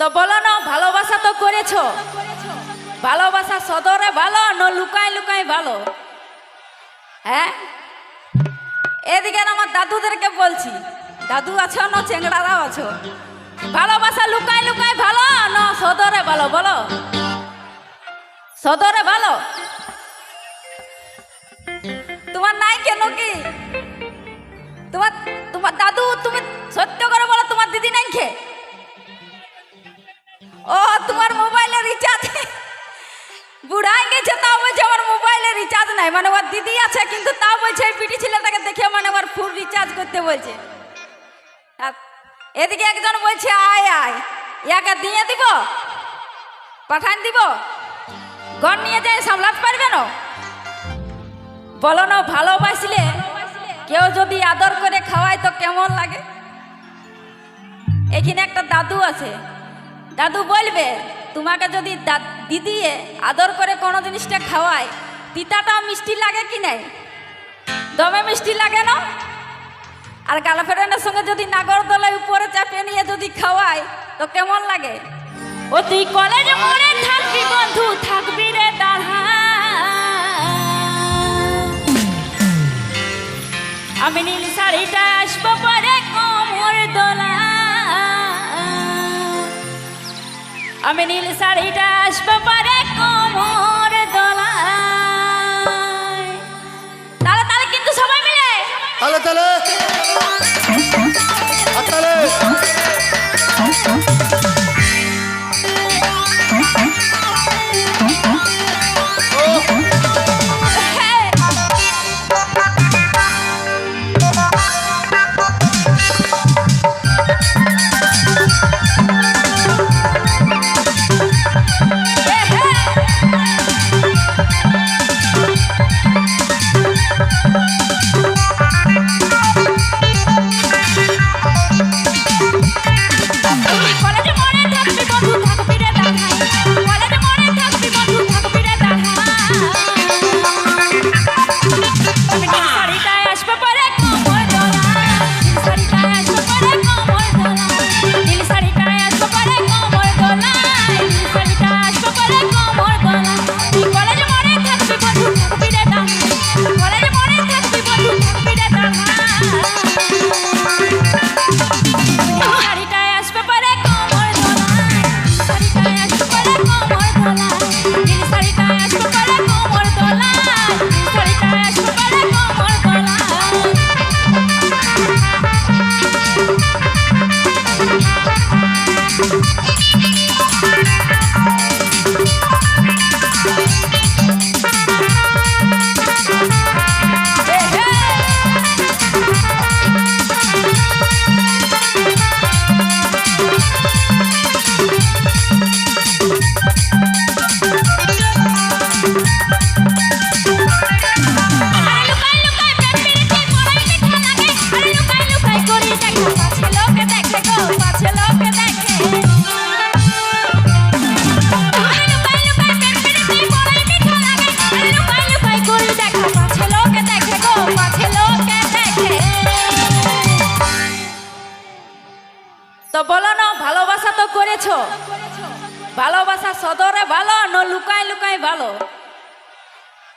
তো বলো না, ভালোবাসা তো করেছ। ভালোবাসা সদরে ভালো, না লুকাই লুকাই ভালো? হ্যাঁ? এদিকে আমার দাদুদেরকে বলছি, দাদু আছো না চেংড়ারাও আছো? ভালোবাসা লুকাই লুকাই ভালো, না সদরে ভালো, বলো? সদরে ভালো? তোমার নাই কেন কি? তোমার তোমার দাদু, তুমি সত্য করে বলো, তোমার দিদি নাই খে ও, তোমার মোবাইলে রিচার্জ বুড়াই গেছে, তাও বলছে আমার মোবাইলে রিচার্জ নাই। মানে ওর দিদি আছে, কিন্তু তাও বলছে পিটি ছেলেটাকে দেখে মানে আমার ফুল রিচার্জ করতে বলছে। এদিকে একজন বলছে, আয় আয়। ইয়াকে দিয়ে দিব? পাঠান দিব? ঘর নিয়ে যাই, সামলাতে পারবে না? বলো না, ভালোবাসলে কেউ যদি আদর করে খাওয়ায় তো কেমন লাগে? এখানে একটা দাদু আছে। দাদু বলবে, তোমাকে যদি দিদি আদর করে কোনো জিনিসটা খাওয়ায়, তিতাটা মিষ্টি লাগে কি নাই? দমে মিষ্টি লাগে না? আর গার্লফ্রেন্ডের সঙ্গে যদি নাগরদোলায় উপরে চাপিয়ে নিয়ে যদি খাওয়ায়, তো কেমন লাগে? ও তুই কলেজ মোড়ে থাকবি বন্ধু, থাকবি রে আমি নীল শাড়িটা আসব পরে কোমর দোলা আমি নীল শাড়িটা আসব পরে কোমর দোলায়। তাহলে তাহলে কিন্তু সবাই মিলে। তাহলে তালে। তো বলো না, ভালোবাসা তো করেছ। ভালোবাসা সদরে ভালো, না লুকাই লুকাই ভালো?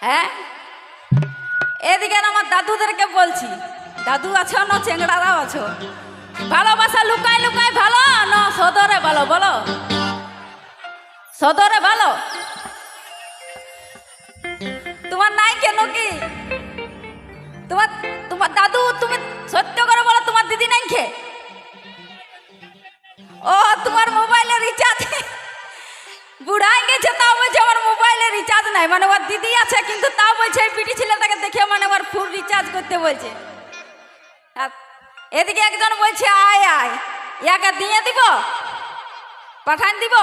হ্যাঁ? এদিকে আমার দাদুদেরকে বলছি। দাদু আছো না চেংড়ারাও আছো? ভালোবাসা লুকাই লুকাই ভালো, না সদরে ভালো, বলো? সদরে ভালো? তোমার নাই কেন কি? তোমার তোমার দাদু, তুমি সত্য করে বলো, তোমার দিদি নাই খে ও, তোমার মোবাইলে রিচার্জ বুড়াই গেছে, তাও বলছে আমার মোবাইলে রিচার্জ নাই। মানে ওর দিদি আছে, কিন্তু তাও বলছে এই পিটি ছেলেটাকে দেখে মানে আমার ফুল রিচার্জ করতে বলছে। এদিকে একজন বলছে, আয় আয়। ইয়াকে দিয়ে দিব? পাঠান দিব?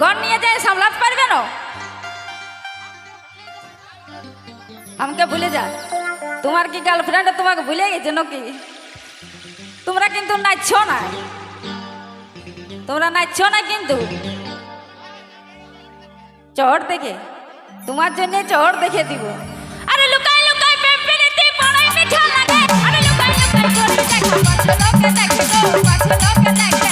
ঘর নিয়ে যাই সামলাতে পারবে না? আমাকে ভুলে যা। তোমার কি গার্লফ্রেন্ড তোমাকে ভুলে গেছে নাকি? তোমরা কিন্তু নাচছ না। তোমরা নাচছ না কিন্তু? চহর দেখে, তোমার জন্য চহর দেখে দিব। আরে লুকাই লুকাই পেপিনিতি পড়াই মিঠা লাগে। আরে লুকাই লুকাই করে দেখো পাছে লোকে দেখে গো পাছে লোকে দেখে।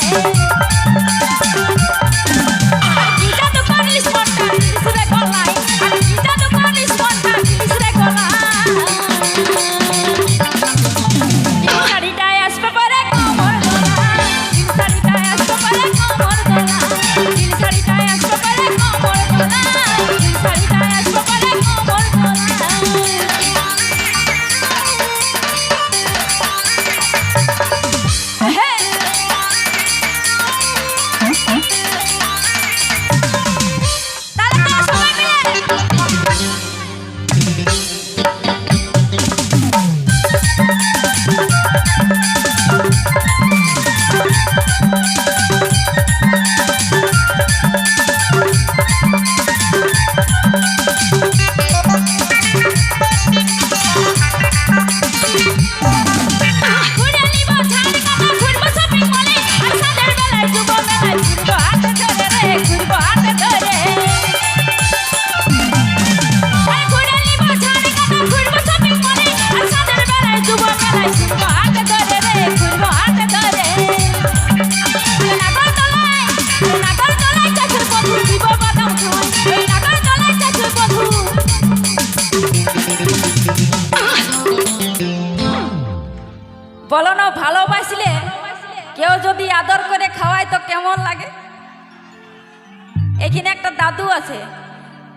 এখানে একটা দাদু আছে।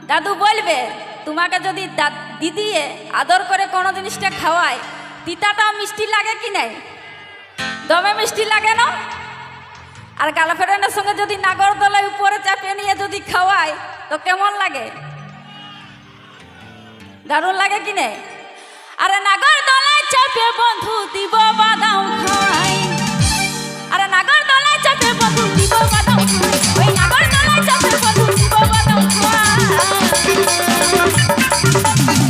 দাদু বলবে, তোমাকে যদি দিদি আদর করে কোনো জিনিসটা খাওয়ায়, তিতাটা মিষ্টি লাগে কি নাই? দমে মিষ্টি লাগে না? আর গার্লফ্রেন্ডের সঙ্গে যদি নাগরদোলায় উপরে চাপিয়ে নিয়ে যদি খাওয়ায়, তো কেমন লাগে? দারুণ লাগে কি নেই? আরে নাগরদোলায় চাপে বন্ধু দিব বাদাম খাই। আরে নাগরদোলায় চাপে বন্ধু দিব বাদাম খাই। ওই নাগরদোলায় চাপে Thank you.